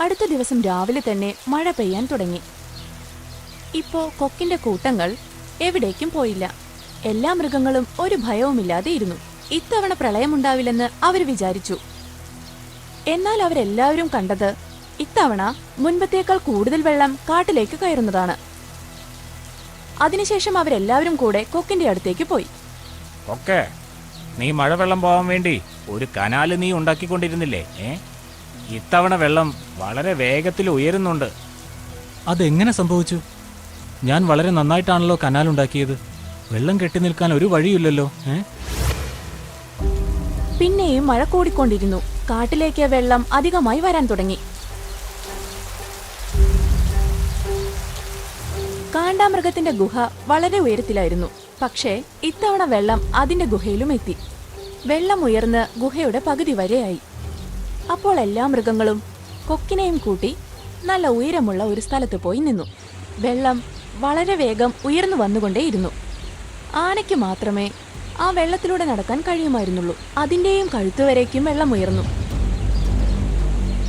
അടുത്ത ദിവസം രാവിലെ തന്നെ മഴ പെയ്യാൻ തുടങ്ങി. ഇപ്പോ കൊക്കിന്റെ കൂട്ടങ്ങൾ എവിടേക്കും പോയില്ല. എല്ലാ മൃഗങ്ങളും ഒരു ഭയവുമില്ലാതെ ഇരുന്നു. ഇത്തവണ പ്രളയമുണ്ടാവില്ലെന്ന് അവർ വിചാരിച്ചു. എന്നാൽ അവരെല്ലാവരും കണ്ടത് ഇത്തവണ മുൻപത്തേക്കാൾ കൂടുതൽ വെള്ളം കാട്ടിലേക്ക് കയറുന്നതാണ്. അതിനുശേഷം അവരെല്ലാവരും കൂടെ കൊക്കിന്റെ അടുത്തേക്ക് പോയി. ഒക്കെ നീ മഴവെള്ളം പോകാൻ വേണ്ടി ഒരു കനാല് നീ ഉണ്ടാക്കിക്കൊണ്ടിരുന്നില്ലേ ഇത്തവണ വെള്ളം വളരെ വേഗത്തിൽ ഉയരുന്നുണ്ട്. അതെങ്ങനെ സംഭവിച്ചു? ഞാൻ വളരെ നന്നായിട്ടാണല്ലോ കനാൽ ഉണ്ടാക്കിയത് വെള്ളം കെട്ടി നിൽക്കാൻ ഒരു വഴിയില്ലല്ലോ ഏ? പിന്നെയും മഴ കൂടിക്കൊണ്ടിരുന്നു. കാട്ടിലേക്ക് വെള്ളം അധികമായി വരാൻ തുടങ്ങി. കാണ്ടാമൃഗത്തിന്റെ ഗുഹ വളരെ ഉയരത്തിലായിരുന്നു. പക്ഷേ ഇത്തവണ വെള്ളം അതിന്റെ ഗുഹയിലും എത്തി. വെള്ളം ഉയർന്ന് ഗുഹയുടെ പകുതി വരെയായി. അപ്പോൾ എല്ലാ മൃഗങ്ങളും കൊക്കിനെയും കൂട്ടി നല്ല ഉയരമുള്ള ഒരു സ്ഥലത്ത് പോയി നിന്നു. വെള്ളം വളരെ വേഗം ഉയർന്നു വന്നുകൊണ്ടേയിരുന്നു. ആനയ്ക്ക് മാത്രമേ ആ വെള്ളത്തിലൂടെ നടക്കാൻ കഴിയുമായിരുന്നുള്ളൂ. അതിന്റെയും കഴുത്തുവരേക്കും വെള്ളം ഉയർന്നു.